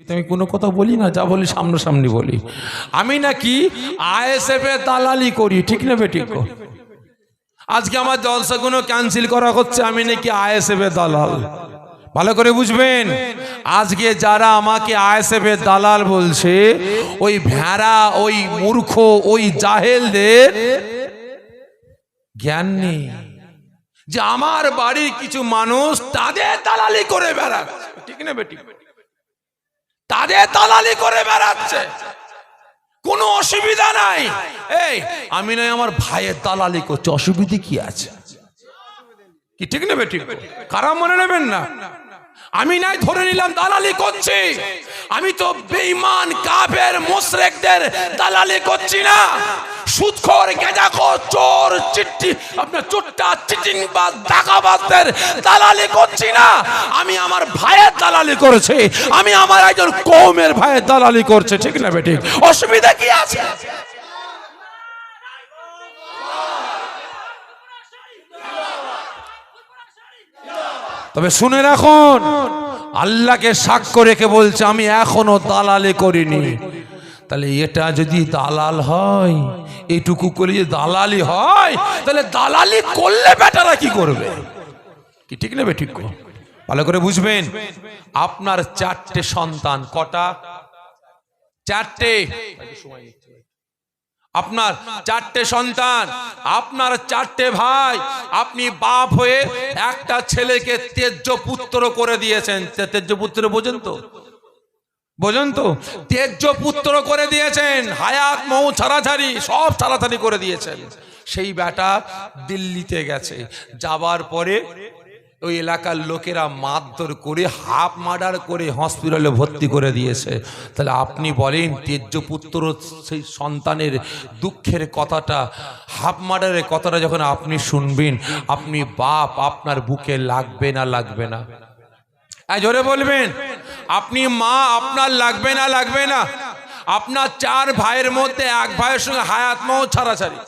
আমি কোনো কথা বলি না, যা বলি সামনাসামনি বলি। আমি নাকি আইএসএফ দালালি করি, ঠিক না বেঠিক? আজকে আমার জলসাগুলো ক্যান্সেল করা হচ্ছে, আমি নাকি আইএসএফ দালাল। ভালো করে বুঝবেন? আজকে যারা আমাকে আইএসএফ দালাল বলছে, ওই ভেড়া, ওই মূর্খ, ওই জাহেলদের জ্ঞান নেই। যে আমার বাড়ির কিছু মানুষ তাদের দালালি করে বেড়াবে। ঠিক না বেটি তাদের দালালি করে বেড়াচ্ছে। কোনো অসুবিধা নাই। এই, আমি নয়, আমার ভাইয়ের দালালি করছে। অসুবিধে কি আছে? কি ঠিক নেবে ঠিক? কারা মনে নেবেন না? আমি নাই ধরে নিলাম, দালালি করছি। আমি তো বেঈমান, কাফের, মুশরিকদের দালালি করছি না। সুদখোর, গেজাখোর, চোর চিট্টি আপনার চোট্টা চিটিং বা ডাকাবাজদের দালালি করছি না। আমি আমার ভাইয়ের দালালি করেছি। আমি আমার একজন কৌমের ভাইয়ের দালালি করছে, ঠিক না বেটি? অসুবিধা কি আছে? তবে শুনে রাখুন, আল্লাহকে সাক্ষ্য রেখে বলছে, আমি এখনও দালালি করিনি। তাহলে এটা যদি দালাল হয় এইটুকু করে যদি দালালি হয়, তাহলে দালালি করলে বেটারা কি করবে? কি ঠিক নেবে ঠিক ভালো করে বুঝবেন, আপনার চারটে সন্তান, কটা? চারটে। আপনার চারটে সন্তান, আপনার চারটে ভাই, আপনি বাপ হয়ে একটা ছেলেকে তেজ্য পুত্র করে দিয়েছেন। তেজ্য পুত্র বোঝেন তো? বোঝেন তো? তেজ্য পুত্র করে দিয়েছেন, হায়াত, মৌ, ছাড়াছাড়ি, সব ছাড়াছাড়ি করে দিয়েছেন। সেই বেটা দিল্লিতে গেছে। যাবার পরে ওই এলাকার লোকেরা মারধর করে, হাফ মার্ডার করে হসপিটালে ভর্তি করে দিয়েছে। তাহলে আপনি বলেন, তেজ্যপুত্র সেই সন্তানের দুঃখের কথাটা, হাফ মার্ডারের কথাটা যখন আপনি শুনবেন, আপনি বাপ আপনার বুকে লাগবে না লাগবে না। জোরে বলবেন, আপনি মা আপনার লাগবে না লাগবে না। আপনার চার ভাইয়ের মধ্যে এক ভাইয়ের সঙ্গে হায়াত মহ ছাড়াছাড়ি।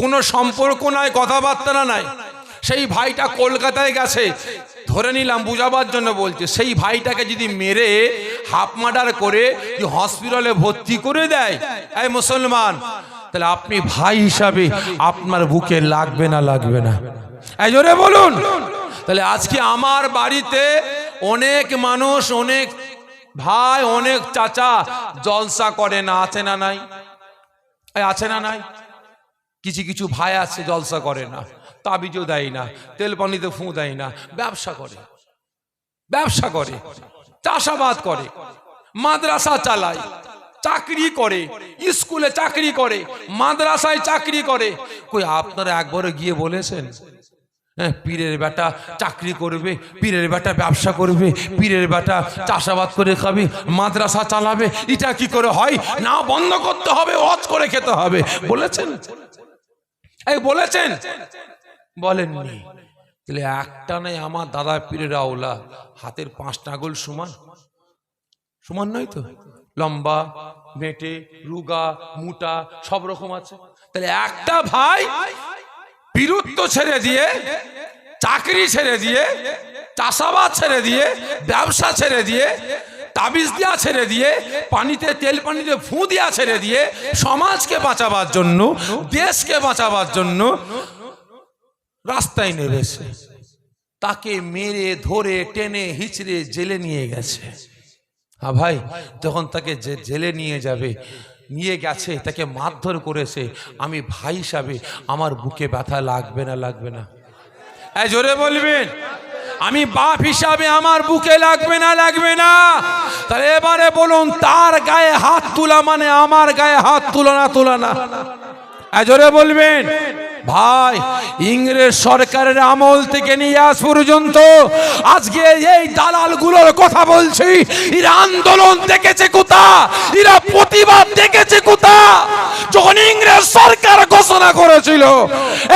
কোনো সম্পর্ক নাই, কথাবার্তা নাই। সেই ভাইটা কলকাতায় গেছে। ধরে নিলাম, বুঝাবার জন্য বলছে, সেই ভাইটাকে যদি মেরে, হাফ মার্ডার করে, যদি হসপিটালে ভর্তি করে দেয়, এই মুসলমান, তাহলে আপনি ভাই হিসাবে আপনার বুকে লাগবে না লাগবে না। এই জোরে বলুন। তাহলে আজকে আমার বাড়িতে অনেক মানুষ, অনেক ভাই, অনেক চাচা জলসা করে না, আছে না নাই? আছে না নাই? কিছু কিছু ভাই আছে জলসা করে না। তাবিজও দেয় না, তেল পানিতে ফু দেয় না, ব্যবসা করে। ব্যবসা করে, চাষাবাদ করে, মাদ্রাসা চালায়, চাকরি করে, স্কুলে চাকরি করে, মাদ্রাসায় চাকরি করে। কই, আপনারা একবারও গিয়ে বলেছেন? হ্যাঁ পীরের বেটা চাকরি করবে, পীরের বেটা ব্যবসা করবে, পীরের বেটা চাষাবাদ করে খাবে, মাদ্রাসা চালাবে, এটা কি করে হয়? না, বন্ধ করতে হবে অজ করে খেতে হবে। বলেছেন? এই বলেছেন? বলেননি। তাহলে একটা নাই আমার দাদা পীরের আওলা, হাতের পাঁচটা আঙুল সমান। সমান নয় তো? লম্বা, মেটে, রুগা, মুটা, সব রকম আছে। তাহলে একটা ভাই বীরত্ব ছেড়ে দিয়ে, চাকরি ছেড়ে দিয়ে, চাষাবাদ ছেড়ে দিয়ে, ব্যবসা ছেড়ে দিয়ে, তাবিজ দেওয়া ছেড়ে দিয়ে, পানিতে, তেল পানিতে ফু দেওয়া ছেড়ে দিয়ে, সমাজকে বাঁচাবার জন্য, দেশকে বাঁচাবার জন্য রাস্তায় নেমেছে। তাকে মেরে, ধরে, টেনে, হিচড়ে জেলে নিয়ে গেছে। হ্যাঁ ভাই, যখন তাকে যে জেলে নিয়ে যাবে, নিয়ে গেছে, তাকে মারধর করেছে, আমি ভাই হিসাবে আমার বুকে ব্যথা লাগবে না লাগবে না। এই জোরে বলবেন, আমি বাপ হিসাবে আমার বুকে লাগবে না লাগবে না। তাহলে এবারে বলুন, তার গায়ে হাত তোলা মানে আমার গায়ে হাত তোলা না তোলা না। জোরে বলবেন, ভাই, ইংরেজ সরকারের আমল থেকে নিয়ে আজ পর্যন্ত আজকে এই দালালগুলোর কথা বলছি, এরা আন্দোলন দেখেছে কোথা এরা প্রতিবাদ দেখেছে কোথা যখন ইংরেজ সরকার ঘোষণা করেছিল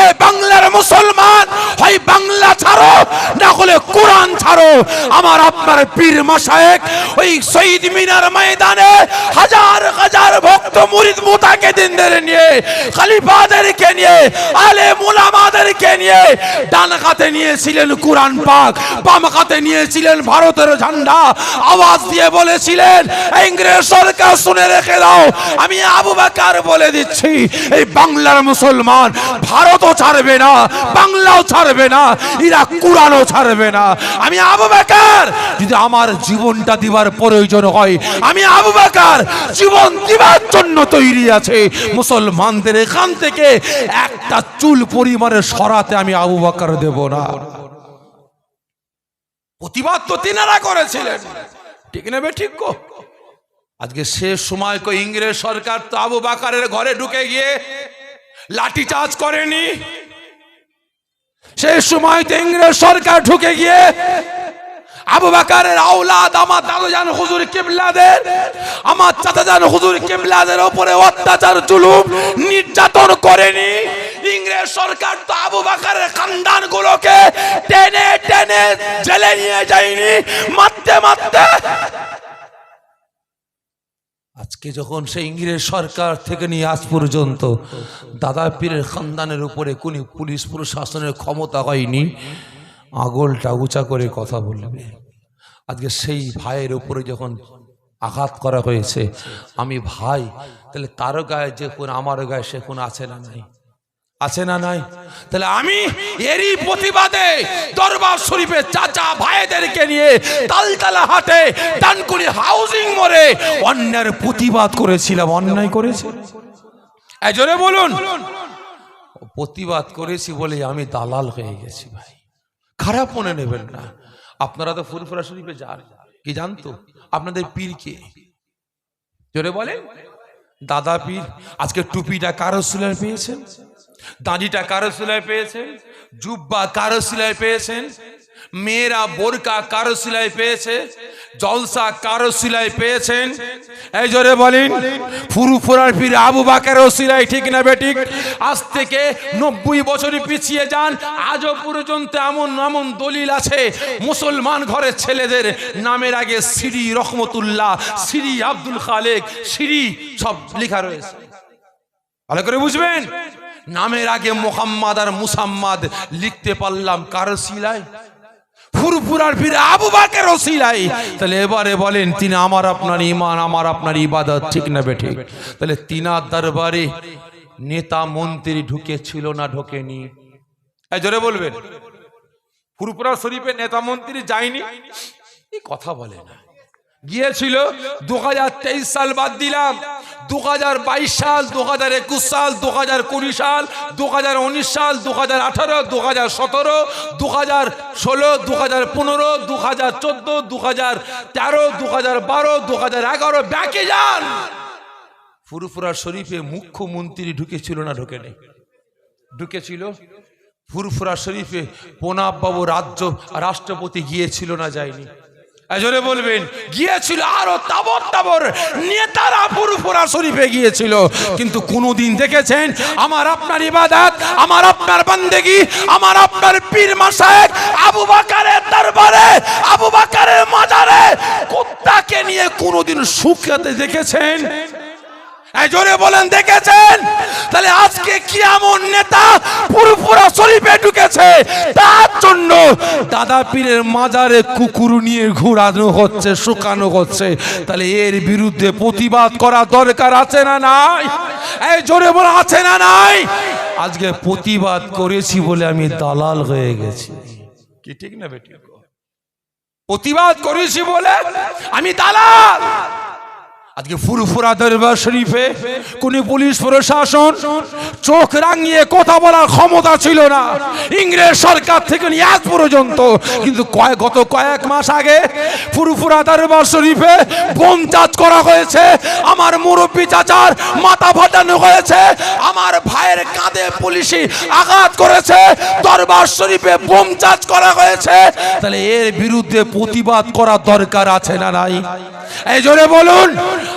এই বাংলার মুসলমান, হয় বাংলা ছাড়ো, না হলে কোরআন ছাড়ো, আমার আপনার পীর মাসায়েক ওই শহীদ মিনার ময়দানে হাজার হাজার ভক্ত মুরিদ মুতাকে দিনদের নিয়ে খলিফাদেরকে নিয়ে আলে মুলামাদেরকে নিয়ে ডান হাতে নিয়েছিলেন কোরআন পাক, বাম হাতে নিয়েছিলেন ভারতের ঝান্ডা। আওয়াজ দিয়ে বলেছিলেন, ইংরেজ সরকার শুনে রেখে দাও। আমি আবু বাকার বলে দিচ্ছি, এই বাংলার মুসলমান ভারতও ছাড়বে না, বাংলাও ছাড়বে না, এরা কোরআনও ছাড়বে না। আমি আবু বাকার, যদি আমার জীবনটা দিবার প্রয়োজন হয়, আমি আবু বাকার, জীবন দিবার জন্য তৈরি আছে। মুসলমানদের এখান থেকে একটা চুল পরিমাণে সরাতে আমি আবু বাকার দেব না। প্রতিবাদ তো তিনারা করেছিলেন। ঠিক নেবে ঠিক আজকে শেষ সময় কো ইংরেজ সরকার তো আবু বাকারের ঘরে ঢুকে গিয়ে লাঠি চার্জ করেনি। সেই সময় তো ইংরেজ সরকার ঢুকে গিয়ে আবু বাকারের আওলাদ, আমার দাদুজান হুজুর কিবলাদের, আমার চাচাজান হুজুর কিবলাদের ওপরে অত্যাচার, জুলুম নির্যাতন করেনি। ইংরেজ সরকার তো আবু বাকারের খানদান গুলোকে টেনে টেনে জেলে নিয়ে যায়নি। মারতে মারতে। আজকে যখন সেই ইংরেজ সরকার থেকে নিয়ে আজ পর্যন্ত দাদা পীরের খানদানের উপরে কোন পুলিশ প্রশাসনের ক্ষমতা হয়নি, আগলটা উঁচা করে কথা বলবে। আজকে সেই ভাইয়ের উপরে যখন আঘাত করা হয়েছে, আমি ভাই, তাহলে তারও গায়ে যে কোন, আমার গায়ে সে কোন আছে না নাই? আছে না নাই? তাহলে আমি এরই প্রতিবাদে দরবার শরীফে চাচা ভাইদেরকে নিয়ে তালতালা হাটে, ডানকুনি হাউজিং মোড়ে অন্যায়ের প্রতিবাদ করেছিলাম। অন্যায় করেছি? এজনে বলুন। প্রতিবাদ করেছি বলে আমি দালাল হয়ে গেছি ভাই। খারাপ মনে নেবেন না। আপনারা তো ফুরফুরা শরীফে যান। কি জানতো? আপনাদের পীর কে? জোরে বলেন। দাদা পীর, আজকে টুপিটা কারও সিলাই পেয়েছেন? দাঁড়িটা কারও সিলাই পেয়েছেন? জুব্বা কারও সিলাই পেয়েছেন? মেয়েরা বোরকা কারও সিলাই পেয়েছে? জলসা কারও সিলাই পেয়েছেন? এই জোরে বলেন ফুরুফুরার পীর আবু বাকেরও সিলাই ঠিক না বেঠিক আজ থেকে নব্বই বছরই পিছিয়ে যান, আজও পর্যন্ত এমন এমন দলিল আছে। মুসলমান ঘরের ছেলেদের নামের আগে সিরি রহমতুল্লাহ, সিরি আব্দুল খালেক, সিরি সব লেখা রয়েছে। ভালো করে বুঝবেন? নামের আগে মোহাম্মদ আর মুসাম্মাদ লিখতে পারলাম কার সিলাই ফুরফুরার ফিরে আবু বাকের সিলাই তাহলে এবারে বলেন, তিনি আমার আপনার ইমান আমার আপনার ইবাদত, ঠিক না বেঠে? তাহলে তিনার দরবারে নেতা মন্ত্রী ঢুকেছিল না ঢোকেনি। জোরে বলবেন, ফুরফুরা শরীফে নেতা মন্ত্রী যায়নি? কথা বলে না। গিয়েছিল দু হাজার তেইশ সাল বাদ দিলাম দু হাজার বাইশ সাল দু হাজার একুশ সাল দু হাজার কুড়ি সাল দু হাজার উনিশ সাল দু হাজার আঠারো দু হাজার সতেরো দু হাজার ষোলো দু হাজার পনেরো দু চোদ্দ দু হাজার তেরো দু হাজার বারো দু হাজার এগারো, ব্যাকে যান! ফুরফুরা শরীফে মুখ্যমন্ত্রী ঢুকেছিল না ঢোকে নেই ঢুকেছিল? ফুরফুরা শরীফে প্রণব বাবু রাজ্য রাষ্ট্রপতি গিয়েছিল না যায়নি? এজনে বলবেন, গিয়েছিল আরও তাবর তাবর, নেতারা পুরুপুরা শরীফে গিয়েছিল। কিন্তু কোনো দিন দেখেছেন, আমার আপনার ইবাদত, আমার আপনার বান্দেগি, আমার আপনার পীর মাসায়েক আবু বাকারের দরবারে, আবু বাকারের মাজারে, কুত্তাকে নিয়ে কোনোদিন সুখাতে দেখেছেন? জোরে বলেন, দেখেছেন? তাহলে আজকে কি এমন নেতা পুরোপুরা শরীফে ঢুকেছে? তার জন্য দাদা পীরের মাজারে কুকুর নিয়ে ঘোরানো হচ্ছে, শুকানো হচ্ছে। তাহলে এর বিরুদ্ধে প্রতিবাদ করা দরকার আছে না নাই? এই জোরে বলে আছে না নাই? আজকে প্রতিবাদ করেছি বলে আমি দালাল হয়ে গেছি। কি ঠিক না বেটি? প্রতিবাদ করেছি বলে আমি দালাল! আজকে ফুরফুরা দরবার শরীফে কোন পুলিশ প্রশাসন চোখ রাঙিয়ে কথা বলার ক্ষমতা ছিল না। ইংরেজ সরকার থেকে নিয়ে আজ পর্যন্ত। কিন্তু কয়েক গত কয়েক মাস আগে ফুরফুরা দরবার শরীফে বোম চাষ করা হয়েছে। আমার মুরব্বী চাচার মাথা ফাটানো হয়েছে। আমার ভাইয়ের কাঁধে পুলিশি আঘাত করেছে। দরবার শরীফে বোম চাষ করা হয়েছে। তাহলে এর বিরুদ্ধে প্রতিবাদ করা দরকার আছে না নাই? এই জোরে বলুন।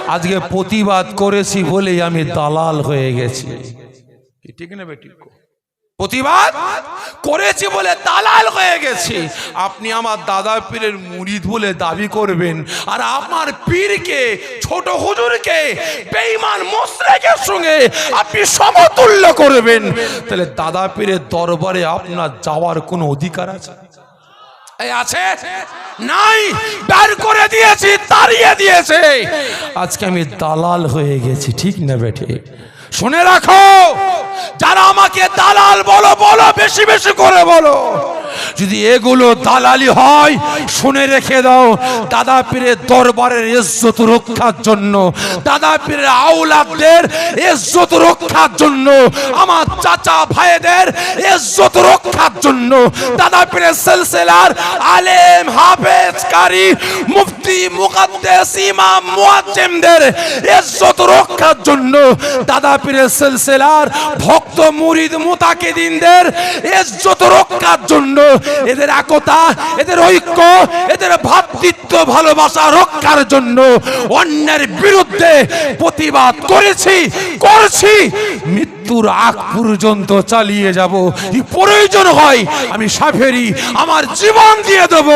আজকে প্রতিবাদ করেছি বলেই আমি দালাল হয়ে গেছি। ঠিক না বেটি প্রতিবাদ করেছি বলে দালাল হয়ে গেছি। আপনি আমার দাদা পীরের মুরিদ বলে দাবি করবেন আর আমার পীরকে ছোট হুজুরকে বেঈমান মোশরেকের সঙ্গে আপনি সমতুল্য করবেন। তাহলে দাদা পীরের দরবারে আপনার যাওয়ার কোনো অধিকার আছে? আছে? নাই। বের করে দিয়েছি, তাড়িয়ে দিয়েছে। আজকে আমি দালাল হয়ে গেছি, ঠিক না বেঠে? শুনে রাখো, যারা আমাকে দালাল বলো বলো, বেশি বেশি করে বলো। যদি এগুলো দালালি হয়, শুনে রেখে দাও, দাদা পীরের দরবারের ইজ্জত রক্ষার জন্য, দাদা পীরের আউলাদদের ইজ্জত রক্ষার জন্য, আমার চাচা ভাইদের ইজ্জত রক্ষার জন্য, দাদা পীরের সিলসিলার আলেম হাফেজ কারি মুফতি, মুকাদ্দেস, ইমাম, মুয়াজ্জিমদের ইজ্জত রক্ষার জন্য, দাদা পীরের সিলসিলার ভক্ত, মুরিদ, মুতাকিদিনদের ইজ্জত রক্ষার জন্য এদের একতা, এদের ঐক্য, এদের ভ্রাতৃত্ব ভালোবাসা রক্ষার জন্য অন্যের বিরুদ্ধে প্রতিবাদ করেছি, করছি। মৃত্যুর আগ পর্যন্ত চালিয়ে যাব। প্রয়োজন হয়, আমি সাফেরি আমার জীবন দিয়ে দেব।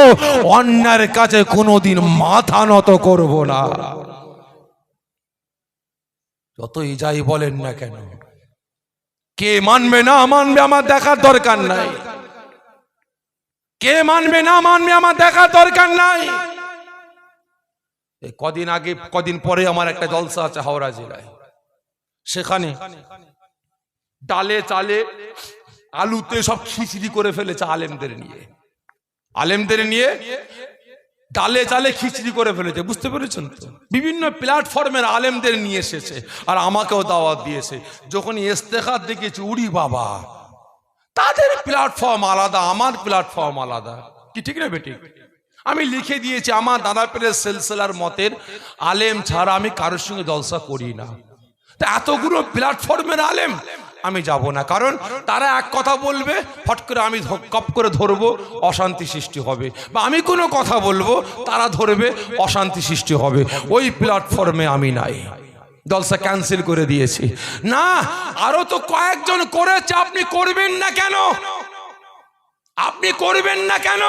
অন্যের কাছে কোনোদিন মাথা নত করব না। যতই যাই বলেন না কেন, কে মানবে না মানবে আমার দেখার দরকার নাই। কে মানবে, না মানবে, আমার দেখার দরকার নাই। কদিন আগে, কদিন পরে আমার একটা জলসা আছে হাওড়া জেলায়। সেখানে ডালে চালে আলুতে সব খিচড়ি করে ফেলেছে আলেমদের নিয়ে। আলেমদের নিয়ে ডালে চালে খিচড়ি করে ফেলেছে, বুঝতে পেরেছেন বিভিন্ন প্ল্যাটফর্মের আলেমদের নিয়ে এসেছে আর আমাকেও দাওয়াত দিয়েছে। যখন ইস্তেখার দেখেছি, উড়ি বাবা তাদের প্ল্যাটফর্ম আলাদা, আমার প্ল্যাটফর্ম আলাদা। কি ঠিক না বেটি? আমি লিখে দিয়েছি, আমার দাদা পেরের সেলসেলার মতের আলেম ছাড়া আমি কারোর সঙ্গে জলসা করি না। তা এতগুলো প্ল্যাটফর্মের আলেম, আমি যাব না। কারণ তারা এক কথা বলবে, ফট করে আমি কপ করে ধরবো, অশান্তি সৃষ্টি হবে। বা আমি কোনো কথা বলব, তারা ধরবে, অশান্তি সৃষ্টি হবে। ওই প্ল্যাটফর্মে আমি নাই। জলসা ক্যান্সেল করে দিয়েছি। না, আরও তো কয়েকজন করেছে, আপনি করবেন না কেন? আপনি করবেন না কেন?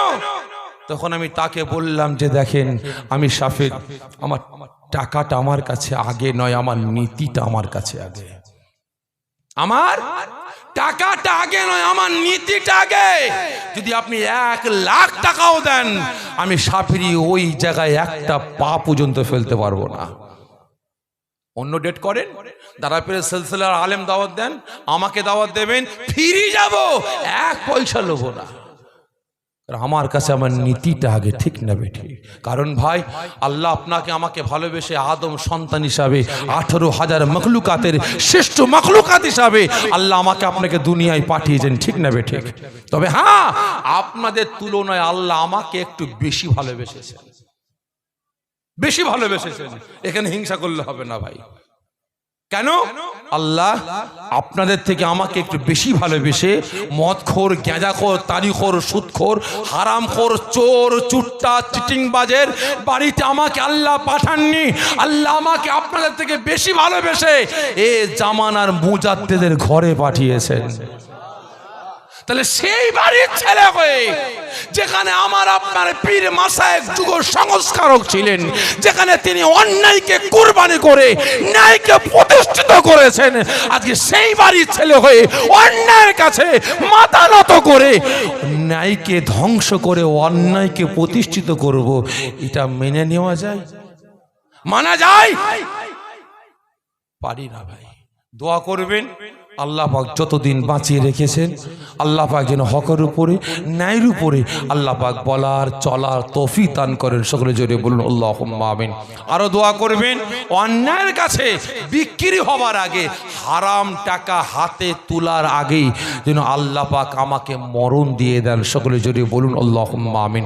তখন আমি তাকে বললাম যে, দেখেন, আমি সাফেদ আমার টাকাটা আমার কাছে আগে নয়, আমার নীতিটা আমার কাছে আগে। আমার টাকাটা আগে নয়, আমার নীতিটা আগে। যদি আপনি এক লাখ টাকাও দেন, আমি সাফিরি ওই জায়গায় একটা পা পর্যন্ত ফেলতে পারব না। অন্য ডেট করেন? দাদা পেরে সেলসেলার আলেম দাওয়াত দেন, আমাকে দাওয়াত দেবেন, ফিরে যাব। এক পয়সা লোবো না। আমার কাছে আমার নীতিটা আগে ঠিক না বেঠি। কারণ ভাই, আল্লাহ আপনাকে আমাকে ভালোবেসে আদম সন্তান হিসাবে, আঠারো হাজার মখলুকাতের শ্রেষ্ঠ মখলুকাত হিসাবে আল্লাহ আমাকে আপনাকে দুনিয়ায় পাঠিয়েছেন, ঠিক না বেঠি? তবে হ্যাঁ আপনাদের তুলনায় আল্লাহ আমাকে একটু বেশি ভালোবেসেছেন। বেশি ভালোবেসেছেন। এখানে হিংসা করলে হবে না ভাই। কেন? আল্লাহ আপনাদের থেকে আমাকে একটু বেশি ভালোবেসে মদখোর, গ্যাঁজাখোর, তারিখোর, সুদখোর, হারামখোর, চোর, চুট্টা, চিটিংবাজের বাড়িতে আমাকে আল্লাহ পাঠাননি। আল্লাহ আমাকে আপনাদের থেকে বেশি ভালোবেসে এ জামানার মুজাদ্দেদের ঘরে পাঠিয়েছেন। তাহলে সেই বাড়ির ছেলে হয়ে যেখানে আমার আপনার পীর মাসায়েক যুগ সংস্কারক ছিলেন, যেখানে তিনি অন্যায়কে কুরবানি করে, ন্যায়কে প্রতিষ্ঠিত করেছেন, আজকে সেই বাড়ির ছেলে হয়ে অন্যায়ের কাছে মাথা নত করে ন্যায়কে ধ্বংস করে অন্যায়কে প্রতিষ্ঠিত করব, এটা মেনে নেওয়া যায়? মানা যায়? পারি না ভাই। দোয়া করবেন। আল্লাহ পাক যতদিন বাঁচিয়ে রেখেছেন, আল্লাহ পাক যেন হকের উপরে, ন্যায়ের উপরে আল্লাহ পাক বলার, চলার তফি দান করেন। সকলে জোরে বলুন আল্লাহ আমিন। আরও দোয়া করবেন, অন্যায়ের কাছে বিক্রি হবার আগে, হারাম টাকা হাতে তোলার আগেই যেন আল্লাহ পাক আমাকে মরণ দিয়ে দেন। সকলে জোরে বলুন আল্লাহ আমিন।